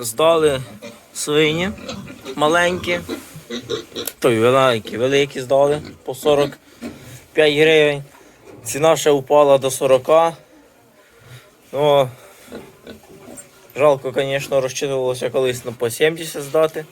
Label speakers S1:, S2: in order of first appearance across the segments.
S1: здали свині маленькі, той великі, великі здали по 45 гривень. Ціна ще впала до 40. Ну, жалко, звісно, розчитувалося колись ну, по 70 здати.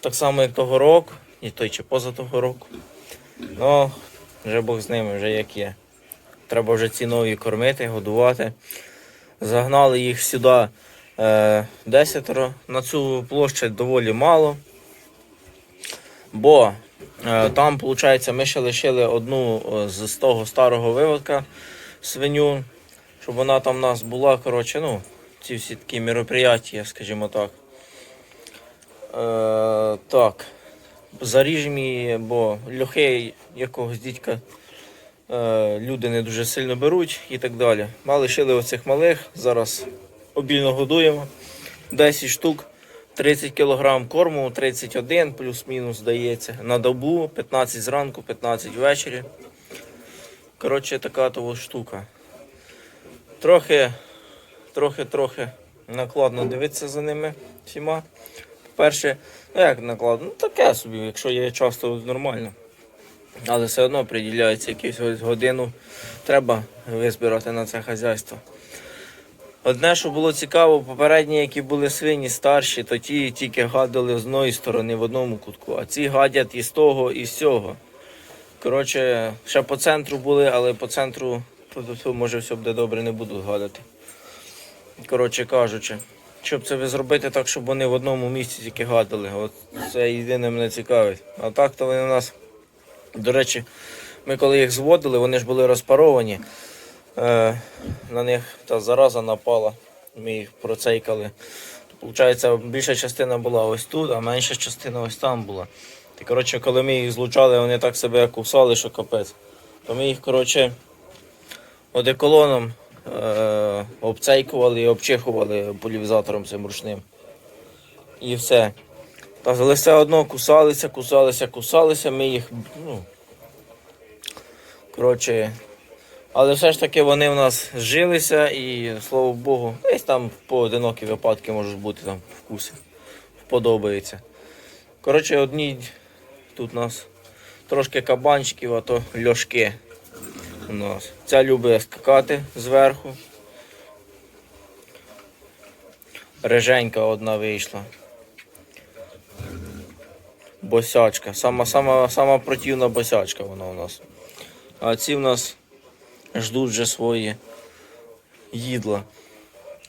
S1: Так само, як того року, і той чи поза того року. Ну, вже Бог з ними, вже як є. Треба вже ці нові кормити, годувати. Загнали їх сюди десятеро. На цю площадь доволі мало. Бо е, там, виходить, ми ще лишили одну е, з того старого виводка свиню, щоб вона там у нас була. Коротше, ну, ці всі такі мероприятия, скажімо так. Е, так. Заріжемо бо льохи якогось дідька е, люди не дуже сильно беруть і так далі. Ми лишили оцих малих, зараз обільно годуємо. 10 штук, 30 кг корму, 31 плюс-мінус здається. На добу, 15 зранку, 15 ввечері. Коротше, така того штука. Трохи, трохи, трохи накладно дивитися за ними всіма. По-перше, ну як накладно? Ну таке собі, якщо є час, то нормально. Але все одно приділяється якусь годину. Треба визбирати на це хазяйство. Одне, що було цікаво, попередні, які були свині старші, то ті тільки гадали з одної сторони в одному кутку, а ці гадять і з того, і з цього. Коротше, ще по центру були, але по центру, може, все буде добре, не будуть гадати. Коротше кажучи, щоб це ви зробити так, щоб вони в одному місці тільки гадали. От це єдине мене цікавить. А так то вони у нас. До речі, ми коли їх зводили, вони ж були розпаровані. Е, на них та зараза напала. Ми їх процейкали. Получається, більша частина була ось тут, а менша частина ось там була. І, коротше, коли ми їх злучали, вони так себе кусали, що капець. То ми їх, коротше, одеколоном е, обцейкували і обчихували полівізатором цим ручним. І все. Та але все одно кусалися, кусалися, кусалися, ми їх, ну. Коротше. Але все ж таки вони в нас зжилися і, слава Богу, десь там поодинокі випадки можуть бути там вкуси. Подобається. Коротше, одні тут у нас трошки кабанчиків, а то льошки у нас. Ця любить скакати зверху. Реженька одна вийшла. Босячка. Сама, сама, сама противна босячка вона у нас. А ці в нас ждуть вже свої їдла.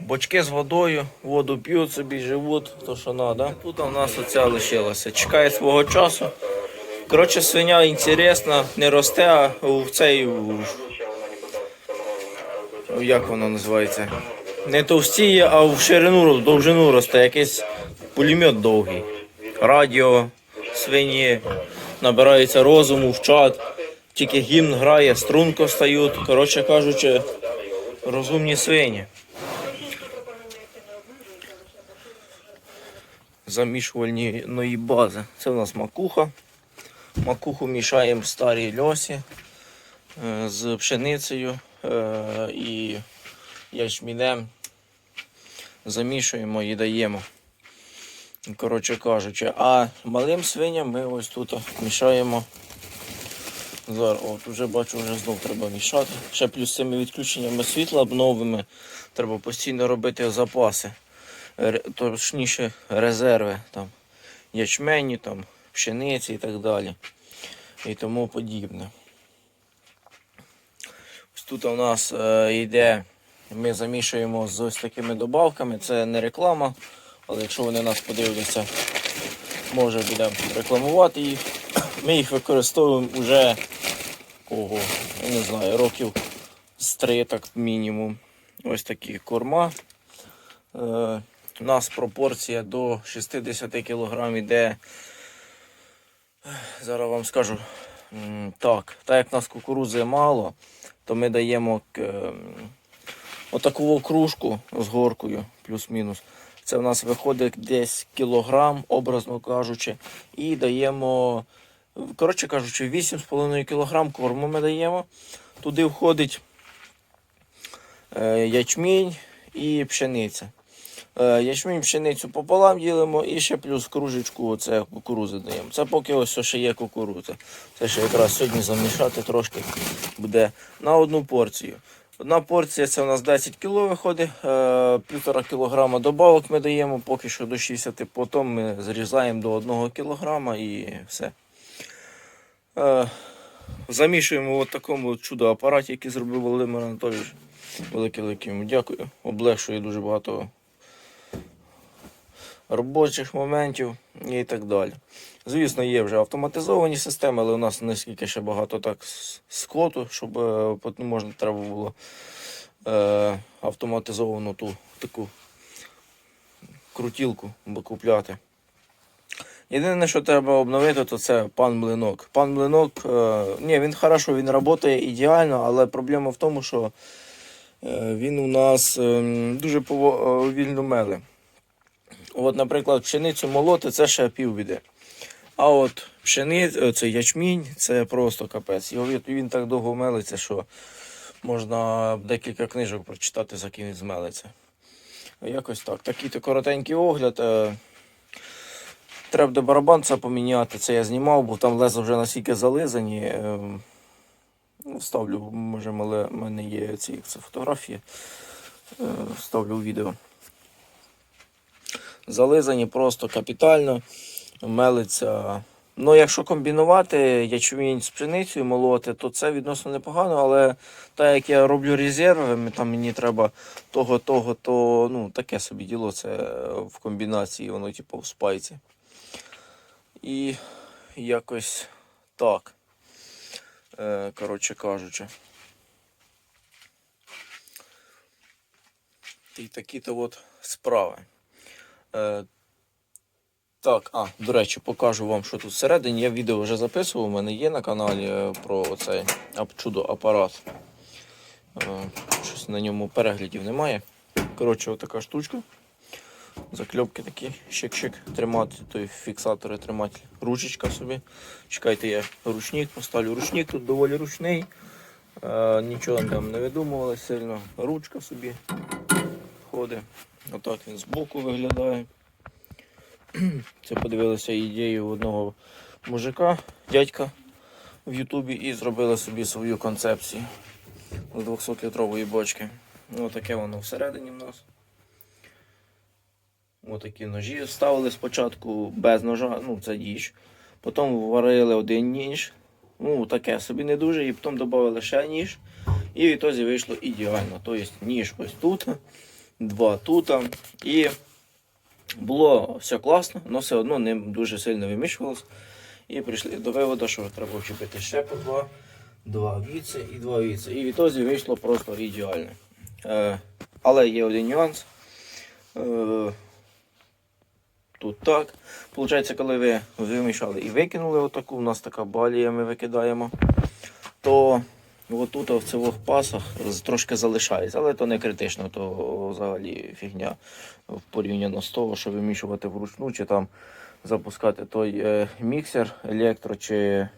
S1: Бочки з водою, воду п'ють собі, живуть, то що треба. Тут у нас оця лишилася. Чекає свого часу. Коротше, свиня інтересна, не росте, а в цей. Як воно називається? Не товстіє, а в ширину, в довжину росте. Якийсь пулемет довгий. Радіо, свині, набираються розуму, вчать. Тільки гімн грає, струнко стають. Коротше кажучи, розумні свині. Замішувальної бази. Це в нас макуха. Макуху мішаємо в старій льосі е, з пшеницею е, і ячмінем. Замішуємо і даємо. Коротше кажучи, а малим свиням ми ось тут мішаємо. Зараз, от вже бачу, вже знов треба мішати. Ще плюс цими відключеннями світла новими треба постійно робити запаси. Точніше, резерви там, ячмені, там, пшениці і так далі. І тому подібне. Ось тут у нас е, йде, ми замішуємо з ось такими добавками. Це не реклама, але якщо вони нас подивляться, може будемо рекламувати їх. Ми їх використовуємо вже кого, я не знаю, років з три, так мінімум. Ось такі корма. Е, у нас пропорція до 60 кг йде. Зараз вам скажу. Так, так як у нас кукурудзи мало, то ми даємо ем, отаку кружку з горкою, плюс-мінус. Це в нас виходить десь кілограм, образно кажучи, і даємо, коротше кажучи, 8,5 кг корму ми даємо. Туди входить е, ячмінь і пшениця. Е, Ячмінь пшеницю пополам ділимо і ще плюс кружечку оце кукурузи даємо. Це поки ось ще є кукурудза. Це ще якраз сьогодні замішати трошки буде на одну порцію. Одна порція це у нас 10 кг виходить, е, півтора кілограма добавок ми даємо поки що до 60, потім ми зрізаємо до 1 кг і все. Е, Замішуємо в такому чудо апараті, який зробив Володимир Анатолійович. Велике велике йому дякую. Облегшує дуже багато робочих моментів і так далі. Звісно, є вже автоматизовані системи, але у нас наскільки ще багато так скоту, щоб е, можна треба було е, автоматизовану ту таку крутілку купляти. Єдине, що треба обновити, то це пан Млинок. Пан Млинок, е, ні, він хорошо, він працює ідеально, але проблема в тому, що е, він у нас е, дуже повільно меле. От, наприклад, пшеницю молоти це ще півбіди. А от пшениця, це ячмінь, це просто капець. Його він так довго мелиться, що можна декілька книжок прочитати, за ким він змелиться. Якось так. Такий то коротенький огляд. е, Треба до барабанця поміняти. Це я знімав, бо там леза вже настільки зализані. е, Ну, вставлю, може, в мене є ці це фотографії. е, Вставлю у відео. Зализані просто капітально, мелиться. Ну, якщо комбінувати ячмінь з пшеницею молоти, то це відносно непогано, але так як я роблю резерви, там мені треба того, того, то ну, таке собі діло, це в комбінації, воно типу в спайці. І якось так. Е, коротше кажучи. І такі-то от справи. Е, так, а, до речі, покажу вам, що тут всередині. Я відео вже записував, у мене є на каналі е, про цей чудо апарат. Е, щось на ньому переглядів немає. Коротше, отака штучка. Закльопки такі, щик-щик, тримати, той фіксатори тримати, ручечка собі. Чекайте, я ручник поставлю. Ручник тут доволі ручний. Е, нічого там не видумували сильно. Ручка собі ходить. Отак він збоку виглядає. Це подивилися ідею одного мужика, дядька в Ютубі і зробили собі свою концепцію з 200-літрової бочки. Отаке воно всередині в нас. Отакі ножі ставили спочатку без ножа, ну це діч. Потім варили один ніж. Ну, таке собі не дуже, і потім додали ще ніж. І відтоді вийшло ідеально. Тобто ніж ось тут, два тут. І було все класно, але все одно не дуже сильно вимішувалося. І прийшли до виводу, що треба вчепити ще по два, два віце і два віце. І відтоді вийшло просто ідеально. Е, але є один нюанс. Е, тут так. Получається, коли ви вимішали і викинули отаку, у нас така балія, ми викидаємо, то отут в цих пасах трошки залишається, але то не критично, то взагалі фігня порівняно з того, що вимішувати вручну, чи там запускати той е, міксер електро, чи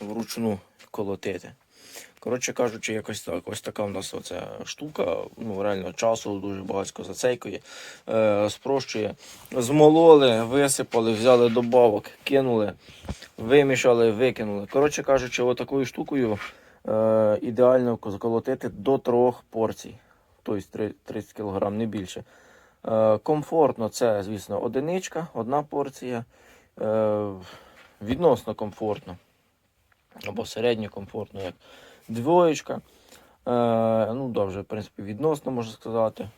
S1: вручну колотити. Коротше кажучи, якось так. Ось така в нас оця штука. Ну, реально часу дуже багатько зацейкує, е, спрощує. Змололи, висипали, взяли добавок, кинули, вимішали, викинули. Коротше кажучи, отакою штукою е, ідеально заколотити до трьох порцій. Тобто 30 кг, не більше. Е, комфортно, це, звісно, одиничка, одна порція. Е, відносно комфортно. Або середньо комфортно, як двоєчка. Е, ну, вже, в принципі, відносно можна сказати.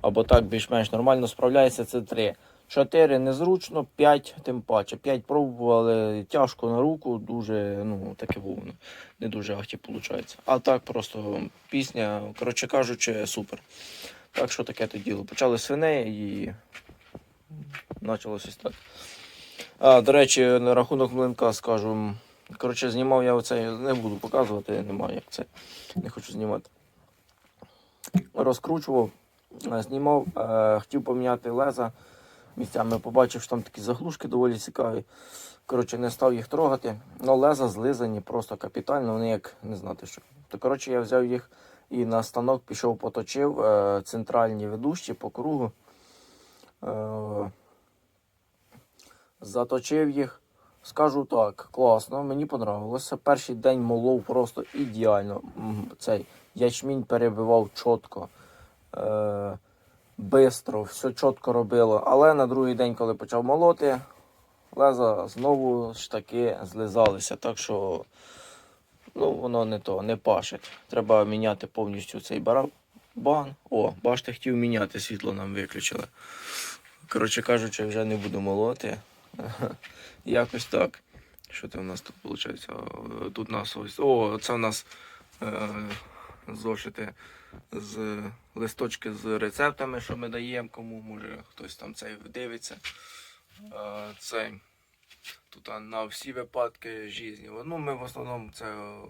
S1: Або так більш-менш нормально справляється, це 3. 4 незручно, 5 тим паче. 5 пробували, тяжко на руку, дуже, ну, таке вовно. Не дуже ахті виходить. А так просто пісня, коротше кажучи, супер. Так що таке то діло. Почали свиней і почалося так. А, до речі, на рахунок млинка скажу. Коротше, знімав я оце, не буду показувати, немає як це. Не хочу знімати. Розкручував, е, знімав, е, хотів поміняти леза місцями. Побачив, що там такі заглушки доволі цікаві. Коротше, не став їх трогати. але леза злизані просто капітально, вони як не знати що. То коротше, я взяв їх, і на станок пішов, поточив е, центральні ведущі по кругу. Е, заточив їх. Скажу так, класно, мені понравилося. Перший день молов просто ідеально. Цей ячмінь перебивав чітко, е, бистро, все чітко робило. Але на другий день, коли почав молоти, леза знову ж таки злизалися. Так що ну, воно не то, не пашить. Треба міняти повністю цей барабан. О, бачите, хотів міняти, світло нам виключили. Коротше кажучи, вже не буду молоти. Якось так. Що це у нас тут виходить? Тут у нас ось. О, це у нас е, зошити з листочки з рецептами, що ми даємо, кому може хтось там цей дивиться. Е, цей. Тут на всі випадки житті. Ну, ми в основному це е,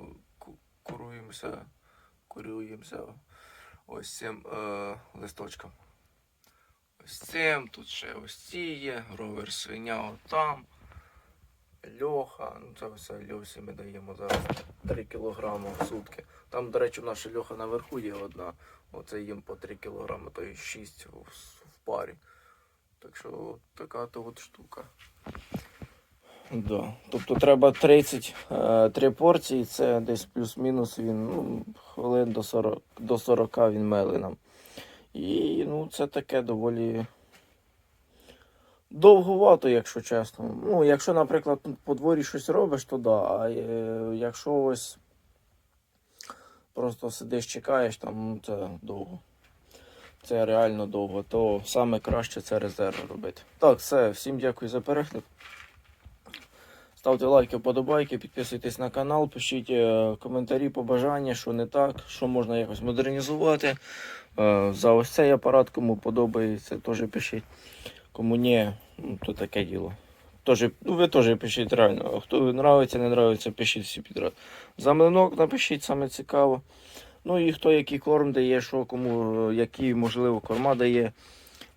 S1: куруємося, куруємося ось цим е, листочком. Ось цим, тут ще ось ці є, ровер свиня отам. Льоха, ну це все Льосі ми даємо зараз 3 кг в сутки. Там, до речі, наша льоха наверху є одна. Оце їм по 3 кг, то й 6 в, в парі. Так що така то от штука. Да. Тобто треба 30 е, порції, це десь плюс-мінус він ну, хвилин до 40, до 40 він мели нам. І ну, це таке доволі довгувато, якщо чесно. Ну, якщо, наприклад, по дворі щось робиш, то да. А е, якщо ось просто сидиш, чекаєш, там ну, це довго. Це реально довго, то саме краще це резерв робити. Так, все, всім дякую за перегляд. Ставте лайки, подобайки, підписуйтесь на канал, пишіть е, коментарі, побажання, що не так, що можна якось модернізувати. Е, За ось цей апарат, кому подобається, теж пишіть. Кому ні, ну, то таке діло. Тоже, ну, ви теж пишіть реально. Хто нравиться, не нравиться, пишіть всі підряд. За млинок напишіть, саме цікаво. Ну і хто який корм дає, що кому, е, які, можливо, корма дає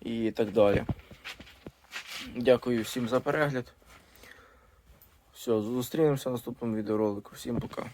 S1: і так далі. Дякую всім за перегляд. Все, зустрінемося в наступному відеоролику. Всім пока.